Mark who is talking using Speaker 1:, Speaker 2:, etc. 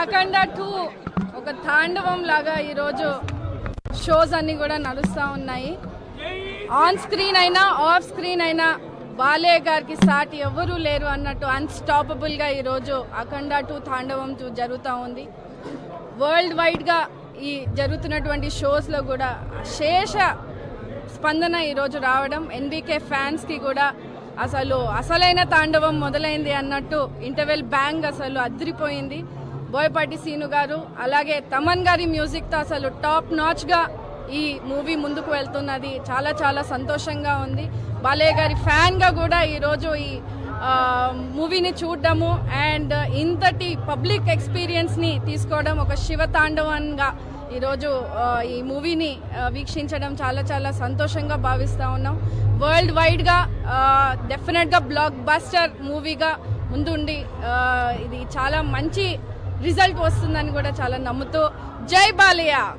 Speaker 1: అఖండ two ఒక తాండవం లాగా ఈరోజు షోస్ అన్ని కూడా నడుస్తూ ఉన్నాయి. ఆన్ స్క్రీన్ అయినా ఆఫ్ స్క్రీన్ అయినా బాలే గారికి సాటి ఎవరూ లేరు అన్నట్టు అన్స్టాపబుల్గా ఈరోజు అఖండ టూ తాండవం టూ జరుగుతూ ఉంది. వరల్డ్ వైడ్గా ఈ జరుగుతున్నటువంటి షోస్లో కూడా శేష స్పందన ఈరోజు రావడం ఎన్బీకే ఫ్యాన్స్కి కూడా అసలు అసలైన తాండవం మొదలైంది అన్నట్టు ఇంటర్వెల్ బ్యాంగ్ అసలు అదిరిపోయింది. బోయపాటి సీను గారు అలాగే తమన్ గారి మ్యూజిక్తో అసలు టాప్ నాచ్గా ఈ మూవీ ముందుకు వెళ్తున్నది. చాలా చాలా సంతోషంగా ఉంది. బాలయ్య గారి ఫ్యాన్గా కూడా ఈరోజు ఈ మూవీని చూడడము అండ్ ఇంతటి పబ్లిక్ ఎక్స్పీరియన్స్ని తీసుకోవడం ఒక శివ తాండవంగా ఈరోజు ఈ మూవీని వీక్షించడం చాలా చాలా సంతోషంగా భావిస్తూ ఉన్నాం. వరల్డ్ వైడ్గా బ్లాక్ బస్టర్ మూవీగా ముందుండి ఇది చాలా మంచి రిజల్ట్ వస్తుందని కూడా చాలా నమ్ముతూ జై బాలియా.